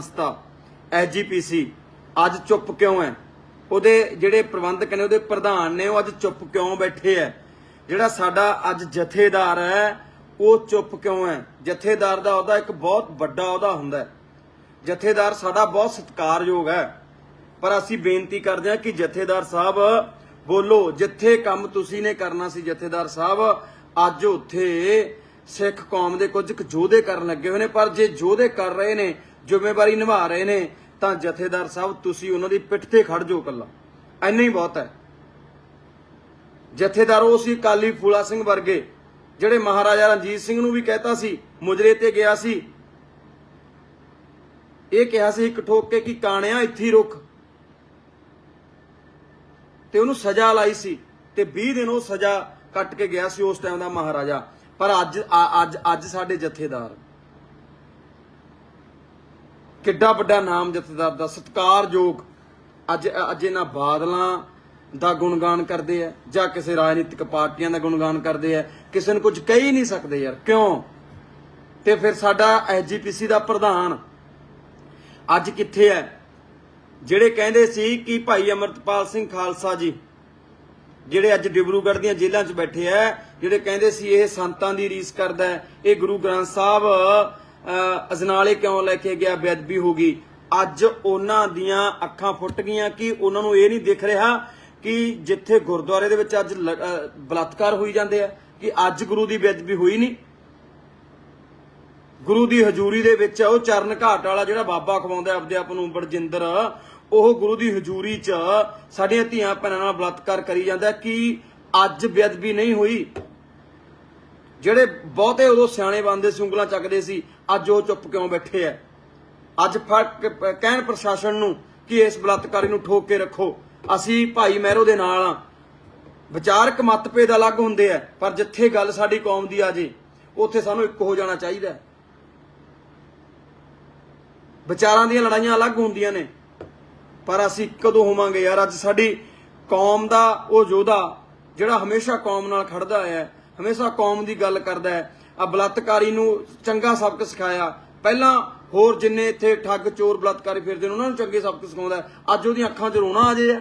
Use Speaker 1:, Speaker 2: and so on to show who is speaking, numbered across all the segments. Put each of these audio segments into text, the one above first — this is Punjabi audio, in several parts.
Speaker 1: ਸੰਸਥਾ ਐਜੀਪੀਸੀ ਅੱਜ ਚੁੱਪ ਕਿਉਂ ਹੈ? ਉਹਦੇ ਜਿਹੜੇ ਪ੍ਰਬੰਧਕ ਨੇ, ਉਹਦੇ ਪ੍ਰਧਾਨ ਨੇ, ਉਹ ਅੱਜ ਚੁੱਪ ਕਿਉਂ ਬੈਠੇ ਐ ਜਿਹੜਾ ਸਾਡਾ ਅੱਜ ਜਥੇਦਾਰ ਹੈ, ਉਹ ਚੁੱਪ ਕਿਉਂ ਹੈ? ਜਥੇਦਾਰ ਦਾ ਉਹਦਾ ਇੱਕ ਬਹੁਤ ਵੱਡਾ ਉਹਦਾ ਹੁੰਦਾ ਹੈ। ਜਥੇਦਾਰ ਸਾਡਾ ਬਹੁਤ ਸਤਿਕਾਰਯੋਗ ਹੈ। ਪਰ ਅਸੀਂ ਬੇਨਤੀ ਕਰਦੇ ਹਾਂ ਕਿ ਜਥੇਦਾਰ ਸਾਹਿਬ, ਬੋਲੋ, ਜਿੱਥੇ ਕੰਮ ਤੁਸੀਂ ਨੇ ਕਰਨਾ ਸੀ ਜਥੇਦਾਰ ਸਾਹਿਬ, ਅੱਜ ਉੱਥੇ ਸਿੱਖ ਕੌਮ ਦੇ ਕੁਝ ਯੋਧੇ ਕਰਨ ਲੱਗੇ ਹੋਏ ਨੇ, ਪਰ ਜੇ ਯੋਧੇ ਕਰ ਰਹੇ ਨੇ ਜ਼ਿੰਮੇਵਾਰੀ ਨਿਭਾ ਰਹੇ ਨੇ, ਤਾਂ ਜਥੇਦਾਰ ਸਾਹਿਬ, ਤੁਸੀਂ ਉਹਨਾਂ ਦੀ ਪਿੱਠ ਤੇ ਖੜ ਜਾਓ ਕੱਲਾ ਐਨਾ ਹੀ ਬਹੁਤ ਹੈ। ਜਥੇਦਾਰ ਉਹ ਸੀ ਕਾਲੀ ਫੂਲਾ ਸਿੰਘ ਵਰਗੇ, ਜਿਹੜੇ ਮਹਾਰਾਜਾ ਰਣਜੀਤ ਸਿੰਘ ਨੂੰ ਵੀ ਕਹਿਤਾ ਸੀ, ਮੁਜਰੇ ਤੇ ਗਿਆ ਸੀ। ਇਹ ਕਿਹਾ ਸੀ ਇੱਕ ਠੋਕ ਕੇ ਕਿ ਕਾਣਿਆ ਇੱਥੇ ਹੀ ਰੁਕ ਤੇ ਉਹਨੂੰ ਸਜ਼ਾ ਲਾਈ ਸੀ ਤੇ 20 ਦਿਨ ਉਹ ਸਜ਼ਾ ਕੱਟ ਕੇ ਗਿਆ ਸੀ ਉਸ ਟਾਈਮ ਦਾ ਮਹਾਰਾਜਾ। ਪਰ ਅੱਜ ਅੱਜ ਅੱਜ ਸਾਡੇ ਜਥੇਦਾਰ ਕਿੱਡਾ ਵੱਡਾ ਨਾਮ ਜਥੇਦਾਰ ਦਾ ਸਤਿਕਾਰਯੋਗ ਅੱਜ ਅੱਜ ਇਹਨਾਂ ਬਾਦਲਾਂ ਦਾ ਗੁਣਗਾਨ ਕਰਦੇ ਆ, ਜਾਂ ਕਿਸੇ ਰਾਜਨੀਤਿਕ ਪਾਰਟੀਆਂ ਦਾ ਗੁਣਗਾਨ ਕਰਦੇ ਆ, ਕਿਸੇ ਨੂੰ ਕੁਝ ਕਹਿ ਹੀ ਨਹੀਂ ਸਕਦੇ ਯਾਰ। ਕਿਉਂ? ਤੇ ਫਿਰ ਸਾਡਾ ਐਸਜੀਪੀਸੀ ਦਾ ਪ੍ਰਧਾਨ ਅੱਜ ਕਿੱਥੇ ਹੈ? ਜਿਹੜੇ ਕਹਿੰਦੇ ਸੀ ਕਿ ਭਾਈ ਅਮਰਤਪਾਲ ਸਿੰਘ ਖਾਲਸਾ ਜੀ, ਜਿਹੜੇ ਅੱਜ ਡਿਬਰੂਗੜ੍ਹ ਦੀਆਂ ਜੇਲ੍ਹਾਂ 'ਚ ਬੈਠੇ ਆ, ਜਿਹੜੇ ਕਹਿੰਦੇ ਸੀ ਇਹ ਸੰਤਾਂ ਦੀ ਰੀਸ ਕਰਦਾ ਹੈ, ਇਹ ਗੁਰੂ ਗ੍ਰੰਥ ਸਾਹਿਬ ਅਜਨਾਲੇ ਕਿਉਂ ਲੈ ਕੇ ਗਿਆ, ਬੇਅਦਬੀ ਹੋ ਗਈ? ਅੱਜ ਉਹਨਾਂ ਦੀਆਂ ਅੱਖਾਂ ਫੁੱਟ ਗਈਆਂ ਕਿ ਉਹਨਾਂ ਨੂੰ ਇਹ ਨਹੀਂ ਦਿਖ ਰਿਹਾ ਕਿ ਜਿੱਥੇ ਗੁਰਦੁਆਰੇ ਦੇ ਵਿੱਚ ਅੱਜ ਬਲਾਤਕਾਰ ਹੋਈ ਜਾਂਦੇ ਆ, ਕਿ ਅੱਜ ਗੁਰੂ ਦੀ ਬੇਅਦਬੀ ਹੋਈ ਨਹੀਂ। ਗੁਰੂ ਦੀ ਹਜ਼ੂਰੀ ਦੇ ਵਿੱਚ ਉਹ ਚਰਨ ਘਾਟ ਵਾਲਾ ਜਿਹੜਾ ਬਾਬਾ ਖਵਾਉਂਦਾ ਆਪਦੇ ਆਪ ਨੂੰ ਬੜਜਿੰਦਰ ਉਹ ਗੁਰੂ ਦੀ ਹਜ਼ੂਰੀ 'ਚ ਸਾਡੀਆਂ ਧੀਆਂ ਭੈਣਾਂ ਨਾਲ ਬਲਾਤਕਾਰ ਕਰੀ ਜਾਂਦਾ ਕਿ ਅੱਜ ਬੇਅਦਬੀ ਨਹੀਂ ਹੋਈ। ਜਿਹੜੇ ਬਹੁਤੇ ਉਦੋਂ ਸਿਆਣੇ ਬੰਦੇ ਸੀ, ਉਂਗਲਾਂ ਚੱਕਦੇ ਸੀ, ਅੱਜ ਉਹ ਚੁੱਪ ਕਿਉਂ ਬੈਠੇ ਐ? ਅੱਜ ਫ਼ਰਕ ਕਹਿਣ ਪ੍ਰਸ਼ਾਸਨ ਨੂੰ ਕਿ ਇਸ ਬਲਾਤਕਾਰੀ ਨੂੰ ਠੋਕ ਕੇ ਰੱਖੋ। ਅਸੀਂ ਭਾਈ ਮਹਿਰੋ ਦੇ ਨਾਲ ਆ। ਵਿਚਾਰਕ ਮਤਭੇਦ ਅਲੱਗ ਹੁੰਦੇ ਆ ਪਰ ਜਿੱਥੇ ਗੱਲ ਸਾਡੀ ਕੌਮ ਦੀ ਆ ਜੇ, ਉੱਥੇ ਸਾਨੂੰ ਇੱਕ ਹੋ ਜਾਣਾ ਚਾਹੀਦਾ ਵਿਚਾਰਾਂ ਦੀਆਂ ਲੜਾਈਆਂ ਅਲੱਗ ਹੁੰਦੀਆਂ ਨੇ, ਪਰ ਅਸੀਂ ਕਦੋਂ ਹੋਵਾਂਗੇ ਯਾਰ? ਅੱਜ ਸਾਡੀ ਕੌਮ ਦਾ, ਉਹ ਯੋਧਾ, ਜਿਹੜਾ ਹਮੇਸ਼ਾ ਕੌਮ ਨਾਲ ਖੜਦਾ ਹੈ ਹਮੇਸ਼ਾ ਕੌਮ ਦੀ ਗੱਲ ਕਰਦਾ ਹੈ। ਆ ਬਲਾਤਕਾਰੀ ਨੂੰ ਚੰਗਾ ਸਬਕ ਸਿਖਾਇਆ। ਪਹਿਲਾਂ ਹੋਰ ਜਿੰਨੇ ਇੱਥੇ ਠੱਗ, ਚੋਰ, ਬਲਾਤਕਾਰੀ ਫਿਰਦੇ ਨੇ, ਉਹਨਾਂ ਨੂੰ ਚੰਗੇ ਸਬਕ ਸਿਖਾਉਂਦਾ ਅੱਜ ਉਹਦੀਆਂ ਅੱਖਾਂ 'ਚ ਰੋਣਾ ਆ ਜੇ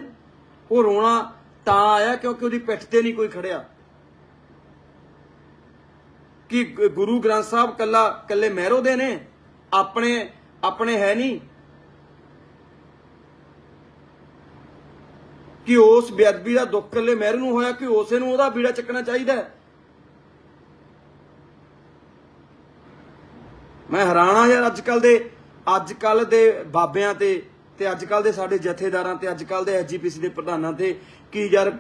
Speaker 1: ਉਹ ਰੋਣਾ ਤਾਂ ਆਇਆ ਕਿਉਂਕਿ ਉਹਦੀ ਪਿੱਠ ਤੇ ਨਹੀਂ ਕੋਈ ਖੜਿਆ। ਕਿ ਗੁਰੂ ਗ੍ਰੰਥ ਸਾਹਿਬ ਕੱਲਾ, ਕੱਲੇ ਮਹਿਰੋ ਦੇ ਨੇ? ਆਪਣੇ ਆਪਣੇ ਹੈ ਨਹੀਂ। ਕਿ ਉਸ ਬੇਅਦਬੀ ਦਾ ਦੁੱਖ ਕੱਲੇ ਮਹਿਰ ਨੂੰ ਹੋਇਆ, ਕਿ ਉਸੇ ਨੂੰ ਉਹਦਾ ਬੀੜਾ ਚੱਕਣਾ ਚਾਹੀਦਾ ਹੈ। ਮੈਂ ਹੈਰਾਨ ਆ ਯਾਰ ਅੱਜ ਕੱਲ ਦੇ ਅੱਜ ਕੱਲ ਦੇ ਬਾਬਿਆਂ ਤੇ ਤੇ ਅੱਜ ਕੱਲ ਦੇ ਸਾਡੇ ਜਥੇਦਾਰਾਂ ਤੇ ਅੱਜ ਕੱਲ ਦੇ ਐਸਜੀਪੀਸੀ ਦੇ ਪ੍ਰਧਾਨਾਂ ਤੇ ਕੀ ਯਾਰ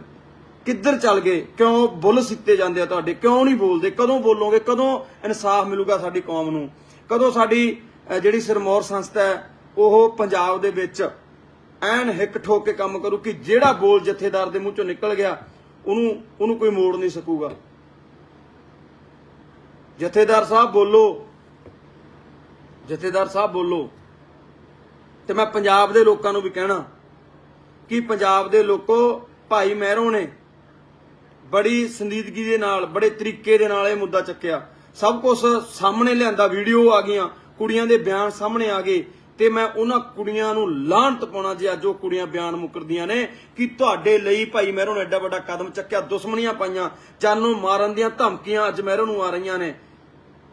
Speaker 1: ਕਿੱਧਰ ਚੱਲ ਗਏ? ਕਿਉਂ ਬੁੱਲ ਸਿੱਤੇ ਜਾਂਦੇ ਆ ਤੁਹਾਡੇ? ਕਿਉਂ ਨਹੀਂ ਬੋਲਦੇ? ਕਦੋਂ ਬੋਲੋਗੇ? ਕਦੋਂ ਇਨਸਾਫ ਮਿਲੂਗਾ ਸਾਡੀ ਕੌਮ ਨੂੰ? ਕਦੋਂ ਸਾਡੀ ਜਿਹੜੀ ਸਿਰਮੌਰ ਸੰਸਥਾ ਹੈ, ਉਹ ਪੰਜਾਬ ਦੇ ਵਿੱਚ ਐਨ ਹਿੱਕ ਠੋਕ ਕੇ ਕੰਮ ਕਰੂ ਕਿ ਜਿਹੜਾ ਬੋਲ ਜਥੇਦਾਰ ਦੇ ਮੂੰਹ ਚੋਂ ਨਿਕਲ ਗਿਆ, ਉਹਨੂੰ ਉਹਨੂੰ ਕੋਈ ਮੋੜ ਨਹੀਂ ਸਕੂਗਾ? ਜਥੇਦਾਰ ਸਾਹਿਬ, ਬੋਲੋ। ਜਥੇਦਾਰ ਸਾਹਿਬ ਬੋਲੋ। ਤੇ ਮੈਂ ਪੰਜਾਬ ਦੇ ਲੋਕਾਂ ਨੂੰ ਵੀ ਕਹਿਣਾ ਕਿ ਪੰਜਾਬ ਦੇ ਲੋਕੋ, ਭਾਈ ਮਹਿਰੋਂ ਨੇ ਬੜੀ ਸੰਜੀਦਗੀ ਦੇ ਨਾਲ, ਬੜੇ ਤਰੀਕੇ ਦੇ ਨਾਲ ਇਹ ਮੁੱਦਾ ਚੱਕਿਆ। ਸਭ ਕੁਝ ਸਾਹਮਣੇ ਲਿਆਂਦਾ, ਵੀਡੀਓ ਆ ਗਈਆਂ, ਕੁੜੀਆਂ ਦੇ ਬਿਆਨ ਸਾਹਮਣੇ ਆ ਗਏ। ਤੇ ਮੈਂ ਉਹਨਾਂ ਕੁੜੀਆਂ ਨੂੰ ਲਾਹਨਤ ਪਾਉਣਾ ਜੇ ਅੱਜ ਉਹ ਕੁੜੀਆਂ ਬਿਆਨ ਮੁਕਰਦੀਆਂ ਨੇ ਕਿ ਤੁਹਾਡੇ ਲਈ ਭਾਈ ਮਹਿਰੋਂ ਨੇ ਐਡਾ ਵੱਡਾ ਕਦਮ ਚੱਕਿਆ, ਦੁਸ਼ਮਣੀਆਂ ਪਾਈਆਂ, ਜਾਨ ਨੂੰ ਮਾਰਨ ਦੀਆਂ ਧਮਕੀਆਂ ਅੱਜ ਮਹਿਰੋਂ ਨੂੰ ਆ ਰਹੀਆਂ ਨੇ।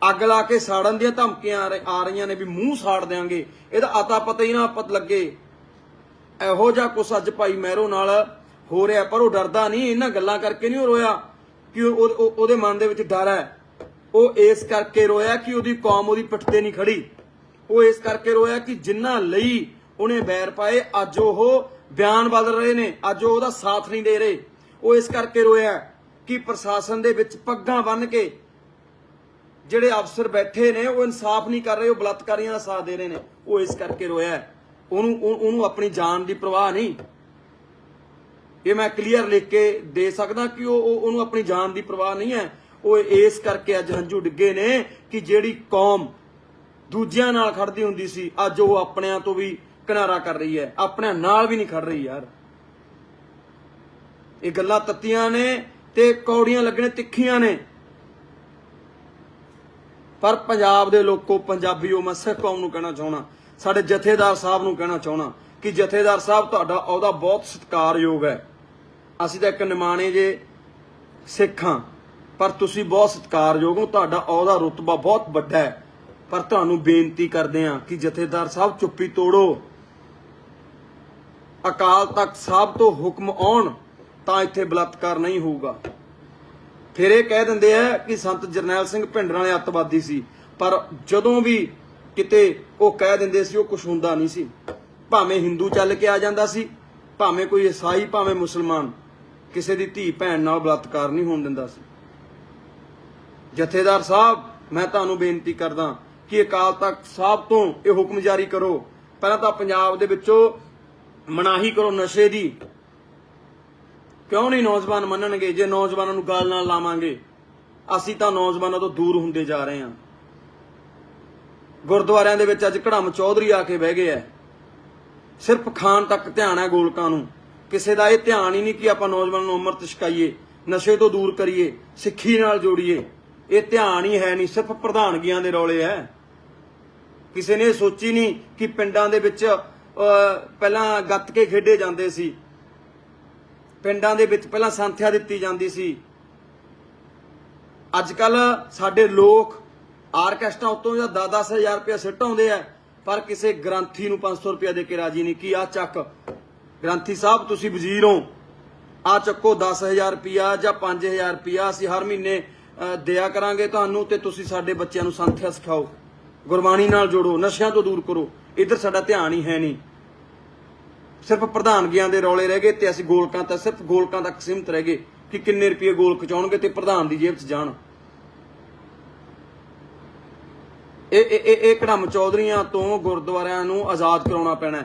Speaker 1: ਅੱਗ ਲਾ ਕੇ ਸਾੜਨ ਦੀਆਂ ਧਮਕੀਆਂ ਆ ਰਹੀਆਂ ਨੇ ਵੀ ਮੂੰਹ ਸਾੜ ਦਿਆਂਗੇ। ਇਹਦਾ ਆਤਾ ਪਤਾ ਹੀ ਨਾ ਪਤ ਲੱਗੇ। ਇਹੋ ਜਿਹਾ ਕੁਛ ਅੱਜ ਭਾਈ ਮਹਿਰੋ ਨਾਲ ਹੋ ਰਿਹਾ, ਪਰ ਉਹ ਡਰਦਾ ਨਹੀਂ। ਇਹਨਾਂ ਗੱਲਾਂ ਕਰਕੇ ਨਹੀਂ ਉਹ ਰੋਇਆ ਕਿ ਉਹਦੇ ਮਨ ਦੇ ਵਿੱਚ ਡਰ ਹੈ। ਉਹ ਇਸ ਕਰਕੇ ਰੋਇਆ ਕਿ ਉਹਦੀ ਕੌਮ ਉਹਦੀ ਪਿੱਠ ਤੇ ਨਹੀਂ ਖੜੀ। ਉਹ ਇਸ ਕਰਕੇ ਰੋਇਆ ਕਿ ਜਿੰਨਾ ਲਈ ਉਹਨੇ ਬੈਰ ਪਾਏ, ਅੱਜ ਉਹ ਬਿਆਨ ਬਦਲ ਰਹੇ ਨੇ। ਅੱਜ ਉਹ ਉਹਦਾ ਸਾਥ ਨਹੀਂ ਦੇ ਰਹੇ। ਉਹ ਇਸ ਕਰਕੇ ਰੋਇਆ ਕਿ ਪ੍ਰਸ਼ਾਸਨ ਦੇ ਵਿੱਚ ਪੱਗਾਂ ਬੰਨ ਕੇ ਜਿਹੜੇ ਅਫਸਰ ਬੈਠੇ ਨੇ, ਉਹ ਇਨਸਾਫ ਨਹੀਂ ਕਰ ਰਹੇ, ਉਹ ਬਲਾਤਕਾਰੀਆਂ ਦਾ ਸਾਥ ਦੇ ਰਹੇ ਨੇ। ਉਹ ਇਸ ਕਰਕੇ ਰੋਇਆ ਉਹਨੂੰ ਉਹਨੂੰ ਆਪਣੀ ਜਾਨ ਦੀ ਪਰਵਾਹ ਨਹੀਂ। ਇਹ ਮੈਂ ਕਲੀਅਰ ਲਿਖ ਕੇ ਦੇ ਸਕਦਾ ਕਿ ਉਹ- ਉਹਨੂੰ ਆਪਣੀ ਜਾਨ ਦੀ ਪਰਵਾਹ ਨਹੀਂ ਹੈ। ਉਹ ਇਸ ਕਰਕੇ ਅੱਜ ਹੰਝੂ ਡਿੱਗੇ ਨੇ ਕਿ ਜਿਹੜੀ ਕੌਮ ਦੂਜਿਆਂ ਨਾਲ ਖੜਦੀ ਹੁੰਦੀ ਸੀ, ਅੱਜ ਉਹ ਆਪਣਿਆਂ ਤੋਂ ਵੀ ਕਿਨਾਰਾ ਕਰ ਰਹੀ ਹੈ। ਆਪਣਿਆਂ ਨਾਲ ਵੀ ਨਹੀਂ ਖੜ ਰਹੀ ਯਾਰ। ਇਹ ਗੱਲਾਂ ਤੱਤੀਆਂ ਨੇ ਤੇ ਕੌੜੀਆਂ ਲੱਗਣੇ ਤਿੱਖੀਆਂ ਨੇ। ਪਰ ਪੰਜਾਬ ਦੇ ਲੋਕੋ, ਪੰਜਾਬੀਓ, ਮੈਂ ਸਿੱਖ ਕੌਮ ਨੂੰ ਕਹਿਣਾ ਚਾਹਣਾ ਸਾਡੇ ਜਥੇਦਾਰ ਸਾਹਿਬ ਨੂੰ ਕਹਿਣਾ ਚਾਹਣਾ ਕਿ ਜਥੇਦਾਰ ਸਾਹਿਬ, ਤੁਹਾਡਾ ਅਹੁਦਾ ਬਹੁਤ ਸਤਿਕਾਰਯੋਗ ਹੈ। ਅਸੀਂ ਤਾਂ ਇੱਕ ਨਿਮਾਣੇ ਜੇ ਸਿੱਖਾਂ ਪਰ ਤੁਸੀਂ ਬਹੁਤ ਸਤਿਕਾਰਯੋਗ ਹੋ, ਤੁਹਾਡਾ ਅਹੁਦਾ ਰੁਤਬਾ ਬਹੁਤ ਵੱਡਾ ਹੈ। ਪਰ ਤੁਹਾਨੂੰ ਬੇਨਤੀ ਕਰਦੇ ਹਾਂ ਕਿ ਜਥੇਦਾਰ ਸਾਹਿਬ, ਚੁੱਪੀ ਤੋੜੋ। ਅਕਾਲ ਤਖਤ ਸਾਹਿਬ ਤੋਂ ਹੁਕਮ ਆਉਣ, ਤਾਂ ਇੱਥੇ ਬਲਾਤਕਾਰ ਨਹੀਂ ਹੋਊਗਾ। ਫਿਰ ਇਹ ਕਹਿ ਦਿੰਦੇ ਆ ਕਿ ਸੰਤ ਜਰਨੈਲ ਸਿੰਘ ਭਿੰਡਰਾਂ ਵਾਲੇ ਅੱਤਵਾਦੀ ਸੀ, ਪਰ ਜਦੋਂ ਵੀ ਕਿਤੇ ਉਹ ਕਹਿ ਦਿੰਦੇ ਸੀ, ਉਹ ਕੁਝ ਹੁੰਦਾ ਨਹੀਂ ਸੀ। ਭਾਵੇਂ ਹਿੰਦੂ ਚੱਲ ਕੇ ਆ ਜਾਂਦਾ ਸੀ, ਭਾਵੇਂ ਕੋਈ ਈਸਾਈ, ਭਾਵੇਂ ਮੁਸਲਮਾਨ, ਕਿਸੇ ਦੀ ਧੀ, ਭੈਣ ਨਾਲ ਬਲਾਤਕਾਰ ਨਹੀਂ ਹੋਣ ਦਿੰਦਾ ਸੀ। ਜਥੇਦਾਰ ਸਾਹਿਬ, ਮੈਂ ਤੁਹਾਨੂੰ ਬੇਨਤੀ ਕਰਦਾ ਕਿ ਅਕਾਲ ਤਖਤ ਸਾਹਿਬ ਤੋਂ ਇਹ ਹੁਕਮ ਜਾਰੀ ਕਰੋ। ਪਹਿਲਾਂ ਤਾਂ ਪੰਜਾਬ ਦੇ ਵਿੱਚੋਂ ਮਨਾਹੀ ਕਰੋ ਨਸ਼ੇ ਦੀ। ਕਿਉਂ ਨਹੀਂ ਨੌਜਵਾਨ ਮੰਨਣਗੇ? ਜੇ ਨੌਜਵਾਨਾਂ ਨੂੰ ਗੱਲ ਨਾਲ ਲਾਵਾਂਗੇ, ਅਸੀਂ ਤਾਂ ਨੌਜਵਾਨਾਂ ਤੋਂ ਦੂਰ ਹੁੰਦੇ ਜਾ ਰਹੇ ਹਾਂ। ਗੁਰਦੁਆਰਿਆਂ ਦੇ ਵਿੱਚ ਅੱਜ ਘੜਮ ਚੌਧਰੀ ਆ ਕੇ ਬਹਿ ਗਏ ਐ। ਸਿਰਫ ਖਾਣ ਤੱਕ ਧਿਆਨ ਹੈ ਗੋਲਕਾਂ ਨੂੰ। ਕਿਸੇ ਦਾ ਇਹ ਧਿਆਨ ਹੀ ਨਹੀਂ ਕਿ ਆਪਾਂ ਨੌਜਵਾਨਾਂ ਨੂੰ ਅੰਮ੍ਰਿਤ ਛਕਾਈਏ ਨਸ਼ੇ ਤੋਂ ਦੂਰ ਕਰੀਏ, ਸਿੱਖੀ ਨਾਲ ਜੋੜੀਏ। ਇਹ ਧਿਆਨ ਹੀ ਹੈ ਨਹੀਂ, ਸਿਰਫ ਪ੍ਰਧਾਨਗੀਆਂ ਦੇ ਰੌਲੇ ਐ। ਕਿਸੇ ਨੇ ਇਹ ਸੋਚੀ ਨਹੀਂ ਕਿ ਪਿੰਡਾਂ ਦੇ ਵਿੱਚ ਪਹਿਲਾਂ ਗੱਤ ਕੇ ਖੇਡੇ ਜਾਂਦੇ ਸੀ। ਪਿੰਡਾਂ ਦੇ ਵਿੱਚ ਪਹਿਲਾਂ ਸੰਥਿਆ ਦਿੱਤੀ ਜਾਂਦੀ ਸੀ। ਅੱਜ ਕੱਲ ਸਾਡੇ ਲੋਕ ਆਰਕੈਸਟਰਾ ਉਤੋਂ ਜਾਂ 10-10000 ਰੁਪਏ ਸਿੱਟ ਆਉਂਦੇ ਆ ਪਰ ਕਿਸੇ ਗ੍ਰੰਥੀ ਨੂੰ 500 ਰੁਪਏ ਦੇ ਕੇ ਰਾਜੀ ਨਹੀਂ। ਕੀ ਆ ਚੱਕ? ਗ੍ਰੰਥੀ ਸਾਹਿਬ ਤੁਸੀਂ ਵਜ਼ੀਰ ਹੋ। ਆ ਚੱਕੋ 10000 ਰੁਪਿਆ ਜਾਂ 5000 ਰੁਪਿਆ ਅਸੀਂ ਹਰ ਮਹੀਨੇ ਅਹ, ਦਿਆ ਕਰਾਂਗੇ ਤੁਹਾਨੂੰ ਤੇ ਤੁਸੀਂ ਸਾਡੇ ਬੱਚਿਆਂ ਨੂੰ ਸੰਥਿਆ ਸਿਖਾਓ। ਗੁਰਬਾਣੀ ਨਾਲ ਜੋੜੋ ਨਸ਼ਿਆਂ ਤੋਂ ਦੂਰ ਕਰੋ। ਇੱਧਰ ਸਾਡਾ ਧਿਆਨ ਹੀ ਹੈ ਨਹੀਂ। ਸਿਰਫ ਪ੍ਰਧਾਨਗੀਆਂ ਦੇ ਰੌਲੇ ਰਹਿ ਗਏ ਤੇ ਅਸੀਂ ਗੋਲਕਾਂ ਤਾਂ ਸਿਰਫ ਗੋਲਕਾਂ ਤੱਕ ਸੀਮਤ ਰਹਿ ਗਏ ਕਿ ਕਿੰਨੇ ਰੁਪਏ ਗੋਲ ਖਚਾਉਣਗੇ ਤੇ ਪ੍ਰਧਾਨ ਦੀ ਜੇਬ 'ਚ ਜਾਣ। ਇਹ ਇਹ, ਇਹ- ਕੜਮ ਚੌਧਰੀਆਂ ਤੋਂ ਗੁਰਦੁਆਰਿਆਂ ਨੂੰ ਆਜ਼ਾਦ ਕਰਾਉਣਾ ਪੈਣਾ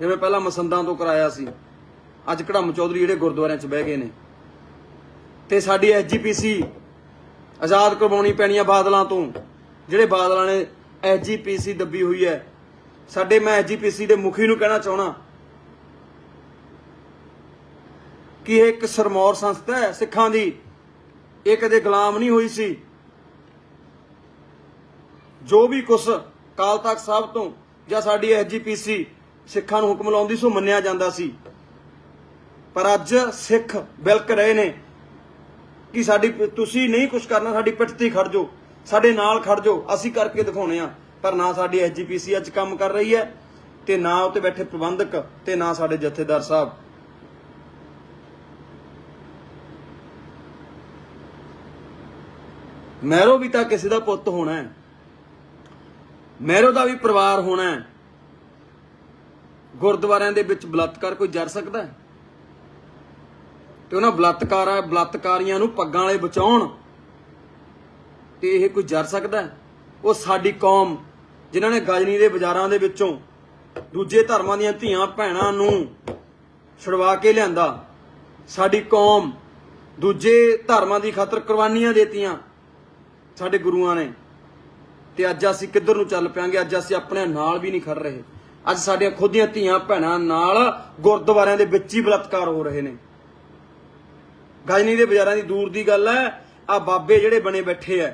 Speaker 1: ਜਿਵੇਂ ਪਹਿਲਾਂ ਮਸੰਦਾਂ ਤੋਂ ਕਰਾਇਆ ਸੀ। ਅੱਜ ਕੜਮ ਚੌਧਰੀ ਜਿਹੜੇ ਗੁਰਦੁਆਰਿਆਂ 'ਚ ਬਹਿ ਗਏ ਨੇ? ਤੇ ਸਾਡੀ ਐਸਜੀਪੀਸੀ ਆਜ਼ਾਦ ਕਰਵਾਉਣੀ ਪੈਣੀ ਆ ਬਾਦਲਾਂ ਤੋਂ। ਜਿਹੜੇ ਬਾਦਲਾਂ ਨੇ ਐਸਜੀਪੀਸੀ ਦੱਬੀ ਹੋਈ ਹੈ। ਸਾਡੇ ਮੈਂ ਐਸਜੀਪੀਸੀ ਦੇ ਮੁਖੀ ਨੂੰ ਕਹਿਣਾ ਚਾਹਣਾ ਕਿ ਇਹ ਇੱਕ ਸਰਮੌਰ ਸੰਸਥਾ ਹੈ, ਸਿੱਖਾਂ ਦੀ। ਇਹ ਕਦੇ ਗੁਲਾਮ ਨਹੀਂ ਹੋਈ ਸੀ। ਜੋ ਵੀ ਕੁਛ ਕਾਲ ਤਖਤ ਸਾਹਿਬ ਤੋਂ ਜਾਂ ਸਾਡੀ ਐਸਜੀਪੀਸੀ ਸਿੱਖਾਂ ਨੂੰ ਹੁਕਮ ਲਾਉਂਦੀ ਸੋ ਮੰਨਿਆ ਜਾਂਦਾ ਸੀ। ਪਰ ਅੱਜ ਸਿੱਖ ਬਿਲਕ ਰਹੇ ਨੇ ਕਿ ਸਾਡੀ ਤੁਸੀਂ ਨਹੀਂ ਕੁਝ ਕਰਨਾ, ਸਾਡੀ ਪਿੱਠ ਤੇ ਖੜ ਜਾਓ, ਸਾਡੇ ਨਾਲ ਖੜ ਜਾਓ, ਅਸੀਂ ਕਰਕੇ ਦਿਖਾਉਣੇ ਆ। ਪਰ ਨਾ ਸਾਡੀ ਐਸਜੀਪੀਸੀ ਅੱਜ ਕੰਮ ਕਰ ਰਹੀ ਹੈ ਤੇ ਨਾ ਉੱਤੇ ਬੈਠੇ ਪ੍ਰਬੰਧਕ ਤੇ ਨਾ ਸਾਡੇ ਜਥੇਦਾਰ ਸਾਹਿਬ। ਮੈਰੋ ਵੀ ਤਾਂ ਕਿਸੇ ਦਾ ਪੁੱਤ ਹੋਣਾ ਹੈ। ਮੈਰੋ ਦਾ ਵੀ ਪਰਿਵਾਰ ਹੋਣਾ ਹੈ। ਗੁਰਦੁਆਰਿਆਂ ਦੇ ਵਿੱਚ ਬਲਾਤਕਾਰ ਕੋਈ ਜਰ ਸਕਦਾ ਹੈ? ਤੇ ਉਹਨਾਂ ਬਲਾਤਕਾਰਾਂ, ਬਲਾਤਕਾਰੀਆਂ ਨੂੰ ਪੱਗਾਂ ਵਾਲੇ ਬਚਾਉਣ ਤੇ ਇਹ ਕੋਈ ਜਰ ਸਕਦਾ ਹੈ? ਉਹ ਸਾਡੀ ਕੌਮ, ਜਿਨ੍ਹਾਂ ਨੇ ਗਜਨੀ ਦੇ ਬਾਜ਼ਾਰਾਂ ਦੇ ਵਿੱਚੋਂ ਦੂਜੇ ਧਰਮਾਂ ਦੀਆਂ ਧੀਆਂ, ਭੈਣਾਂ ਨੂੰ ਛੁਡਵਾ ਕੇ ਲਿਆਂਦਾ, ਸਾਡੀ ਕੌਮ ਦੂਜੇ ਧਰਮਾਂ ਦੀ ਖਾਤਰ ਕੁਰਬਾਨੀਆਂ ਦੇਤੀਆਂ ਸਾਡੇ ਗੁਰੂਆਂ ਨੇ। ਤੇ ਅੱਜ ਅਸੀਂ ਕਿੱਧਰ ਨੂੰ ਚੱਲ ਪਿਆਂਗੇ? ਅੱਜ ਅਸੀਂ ਆਪਣੇ ਨਾਲ ਵੀ ਨਹੀਂ ਖੜ ਰਹੇ। ਅੱਜ ਸਾਡੀਆਂ ਖੁਦ ਦੀਆਂ ਧੀਆਂ ਭੈਣਾਂ ਨਾਲ ਗੁਰਦੁਆਰਿਆਂ ਦੇ ਵਿੱਚ ਹੀ ਬਲਾਤਕਾਰ ਹੋ ਰਹੇ ਨੇ। ਗਜਨੀ ਦੇ ਬਾਜ਼ਾਰਾਂ ਦੀ ਦੂਰ ਦੀ ਗੱਲ ਹੈ ਆ ਬਾਬੇ ਜਿਹੜੇ ਬਣੇ ਬੈਠੇ ਐ,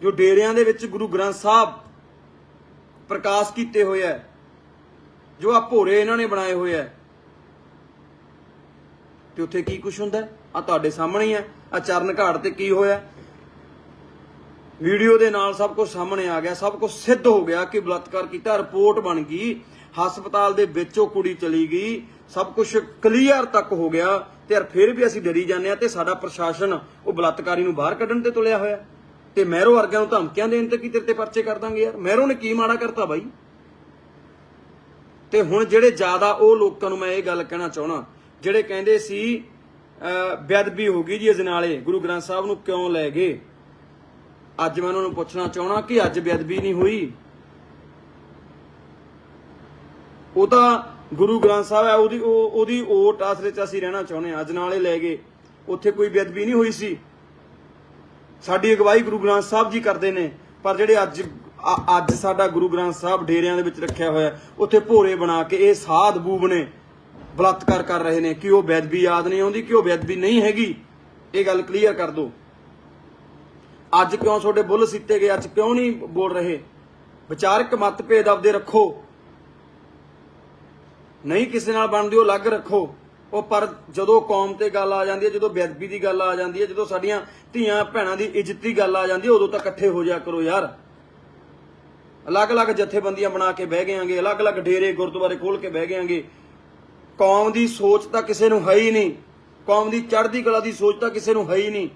Speaker 1: ਜੋ ਡੇਰਿਆਂ ਦੇ ਵਿੱਚ ਗੁਰੂ ਗ੍ਰੰਥ ਸਾਹਿਬ ਪ੍ਰਕਾਸ਼ ਕੀਤੇ ਹੋਏ ਐ, ਜੋ ਆ ਭੋਰੇ ਇਹਨਾਂ ਨੇ ਬਣਾਏ ਹੋਏ ਐ। ਤੇ ਉੱਥੇ ਕੀ ਕੁਝ ਹੁੰਦਾ? ਆ ਤੁਹਾਡੇ ਸਾਹਮਣੇ ਹੀ ਐ। ਆ ਚਰਨ ਘਾਟ ਤੇ ਕੀ ਹੋਇਆ? ਵੀਡੀਓ ਦੇ ਨਾਲ ਸਭ ਕੁਝ ਸਾਹਮਣੇ ਆ ਗਿਆ ਸਭ ਕੁਝ ਸਿੱਧ ਹੋ ਗਿਆ ਕਿ ਬਲਾਤਕਾਰ ਕੀਤਾ ਰਿਪੋਰਟ ਬਣ ਗਈ ਹਸਪਤਾਲ ਦੇ ਵਿੱਚ ਉਹ ਕੁੜੀ ਚਲੀ ਗਈ ਸਭ ਕੁਝ ਕਲੀਅਰ ਤੱਕ ਹੋ ਗਿਆ ਤੇ ਯਾਰ ਫਿਰ ਵੀ ਅਸੀਂ ਡਰੀ ਜਾਂਦੇ ਆ ਤੇ ਸਾਡਾ ਪ੍ਰਸ਼ਾਸਨ ਉਹ ਬਲਾਤਕਾਰੀ ਨੂੰ ਬਾਹਰ ਕੱਢਣ ਤੇ ਤੁਲਿਆ ਹੋਇਆ। ਤੇ ਮਹਿਰੋ ਵਰਗਿਆਂ ਨੂੰ ਧਮਕੀਆਂ ਦੇਣ ਤੇ ਕੀ ਤੇਰੇ ਤੇ ਪਰਚੇ ਕਰ ਦਾਂਗੇ ਯਾਰ? ਮਹਿਰੋ ਨੇ ਕੀ ਮਾੜਾ ਕਰਤਾ ਬਾਈ? ਤੇ ਹੁਣ ਜਿਹੜੇ ਜ਼ਿਆਦਾ ਉਹ ਲੋਕਾਂ ਨੂੰ ਮੈਂ ਇਹ ਗੱਲ ਕਹਿਣਾ ਚਾਹਣਾ ਜਿਹੜੇ ਕਹਿੰਦੇ ਸੀ ਅਹ, ਬੇਅਦਬੀ ਹੋ ਗਈ ਜੀ ਅਜਨਾਲੇ ਗੁਰੂ ਗ੍ਰੰਥ ਸਾਹਿਬ ਨੂੰ ਕਿਉਂ ਲੈ ਗਏ? ਅੱਜ ਮੈਂ ਉਹਨਾਂ ਨੂੰ ਪੁੱਛਣਾ ਚਾਹਣਾ ਕਿ ਅੱਜ ਬੇਅਦਬੀ ਨਹੀਂ ਹੋਈ। ਉਹ ਤਾਂ ਗੁਰੂ ਗ੍ਰੰਥ ਸਾਹਿਬ ਹੈ, ਉਹਦੀ ਉਹਦੀ ਓਟ ਆਸਰੇ ਚ ਅਸੀਂ ਰਹਿਣਾ ਚਾਹੁੰਦੇ ਹਾਂ। ਅਜਨਾਲੇ ਲੈ ਗਏ ਉੱਥੇ ਕੋਈ ਬੇਅਦਬੀ ਨਹੀਂ ਹੋਈ ਸੀ। ਸਾਡੀ ਅਗਵਾਈ ਗੁਰੂ ਗ੍ਰੰਥ ਸਾਹਿਬ ਜੀ ਕਰਦੇ ਨੇ, ਪਰ ਜਿਹੜੇ ਅੱਜ ਅੱਜ ਸਾਡਾ ਗੁਰੂ ਗ੍ਰੰਥ ਸਾਹਿਬ ਡੇਰਿਆਂ ਦੇ ਵਿੱਚ ਰੱਖਿਆ ਹੋਇਆ ਉੱਥੇ ਭੋਰੇ ਬਣਾ ਕੇ ਇਹ ਸਾਧ ਬੂਬ ਨੇ ਬਲਾਤਕਾਰ ਕਰ ਰਹੇ ਨੇ ਕਿ ਉਹ ਬੇਅਦਬੀ ਯਾਦ ਨਹੀਂ ਆਉਂਦੀ, ਕਿ ਉਹ ਬੇਅਦਬੀ ਨਹੀਂ ਹੈਗੀ। ਇਹ ਗੱਲ ਕਲੀਅਰ ਕਰ ਦਿਓ। ਅੱਜ ਕਿਉਂ ਤੁਹਾਡੇ ਬੁੱਲ ਸਿੱਤੇ ਗਏ? ਅੱਜ ਕਿਉਂ ਨਹੀਂ ਬੋਲ ਰਹੇ? ਵਿਚਾਰਕ ਮਤਭੇਦ ਆਪਦੇ ਰੱਖੋ। ਨਹੀਂ ਕਿਸੇ ਨਾਲ ਬਣਦੇ, ਉਹ ਅਲੱਗ ਰੱਖੋ। ਉਹ ਪਰ ਜਦੋਂ ਕੌਮ ਤੇ ਗੱਲ ਆ ਜਾਂਦੀ ਹੈ, ਜਦੋਂ ਬੇਅਦਬੀ ਦੀ ਗੱਲ ਆ ਜਾਂਦੀ ਹੈ, ਜਦੋਂ ਸਾਡੀਆਂ ਧੀਆਂ ਭੈਣਾਂ ਦੀ ਇੱਜ਼ਤ ਦੀ ਗੱਲ ਆ ਜਾਂਦੀ ਹੈ, ਉਦੋਂ ਤਾਂ ਇਕੱਠੇ ਹੋ ਜਾ ਕਰੋ ਯਾਰ। ਅਲੱਗ-ਅਲੱਗ ਜਥੇਬੰਦੀਆਂ ਬਣਾ ਕੇ ਬਹਿ ਗਏਾਂਗੇ ਅਲੱਗ-ਅਲੱਗ ਡੇਰੇ ਗੁਰਦੁਆਰੇ ਖੋਲ ਕੇ ਬਹਿ ਗਏਾਂਗੇ ਕੌਮ ਦੀ ਸੋਚ ਤਾਂ ਕਿਸੇ ਨੂੰ ਹੈ ਹੀ ਨਹੀਂ। ਕੌਮ ਦੀ ਚੜ੍ਹਦੀ ਕਲਾ ਦੀ ਸੋਚ ਤਾਂ ਕਿਸੇ ਨੂੰ ਹੈ ਹੀ ਨਹੀਂ।